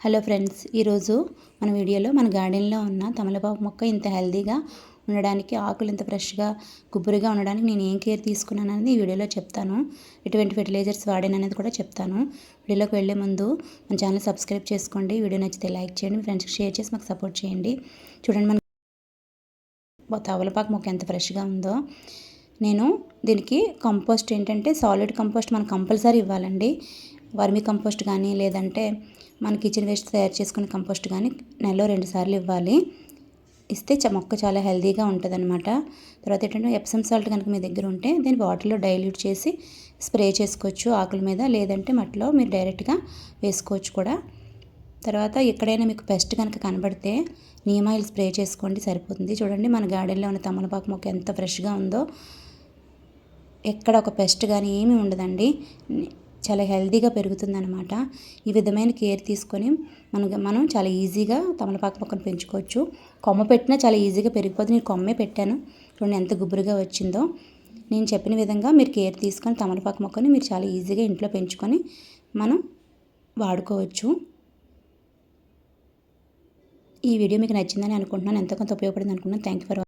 Hello friends ఈరోజు మన వీడియోలో మన గార్డెన్లో ఉన్న తమలపాకు మొక్క ఇంత హెల్తీగా ఉండడానికి ఆకులు ఇంత ఫ్రెష్గా గుబురుగా ఉండడానికి నేను ఏం కేర్ తీసుకున్నాను అనేది ఈ వీడియోలో చెప్తాను. ఎటువంటి ఫెర్టిలైజర్స్ వాడాను అనేది కూడా చెప్తాను. వీడియోలోకి వెళ్ళే ముందు మన ఛానల్ సబ్స్క్రైబ్ చేసుకోండి. వీడియో నచ్చితే లైక్ చేయండి. మీ ఫ్రెండ్స్కి షేర్ చేసి మాకు సపోర్ట్ చేయండి. చూడండి మన తమలపాకు మొక్క ఎంత ఫ్రెష్గా ఉందో. నేను దీనికి కంపోస్ట్ ఏంటంటే సాలిడ్ కంపోస్ట్ మనం కంపల్సరీ ఇవ్వాలండి. వర్మీ కంపోస్ట్ కానీ లేదంటే మన కిచెన్ వేస్ట్ తయారు చేసుకునే కంపోస్ట్ కానీ నెలలో రెండు సార్లు ఇవ్వాలి. ఇస్తే మొక్క చాలా హెల్తీగా ఉంటుంది అనమాట తర్వాత ఏంటంటే ఎప్సమ్ సాల్ట్ కనుక మీ దగ్గర ఉంటే దీన్ని బాటిల్లో డైల్యూట్ చేసి స్ప్రే చేసుకోవచ్చు ఆకుల మీద లేదంటే మట్టిలో మీరు డైరెక్ట్గా వేసుకోవచ్చు కూడా. తర్వాత ఎక్కడైనా మీకు పెస్ట్ కనుక కనబడితే నీమ్ ఆయిల్ స్ప్రే చేసుకోండి సరిపోతుంది. చూడండి మన గార్డెన్లో ఉన్న తమలపాకు మొక్క ఎంత ఫ్రెష్గా ఉందో. ఎక్కడ ఒక పెస్ట్ కానీ ఏమీ ఉండదండి. చాలా హెల్తీగా పెరుగుతుందనమాట ఈ విధమైన కేర్ తీసుకొని మనకు మనం చాలా ఈజీగా తమలపాకు మొక్కను పెంచుకోవచ్చు. కొమ్మ పెట్టినా చాలా ఈజీగా పెరిగిపోతుంది. నేను కొమ్మే పెట్టాను. చూడండి ఎంత గుబురుగా వచ్చిందో. నేను చెప్పిన విధంగా మీరు కేర్ తీసుకొని తమలపాకు మొక్కని మీరు చాలా ఈజీగా ఇంట్లో పెంచుకొని మనం వాడుకోవచ్చు. ఈ వీడియో మీకు నచ్చిందని అనుకుంటున్నాను. ఎంతో కొంత ఉపయోగపడింది అనుకుంటున్నాను. Thank you for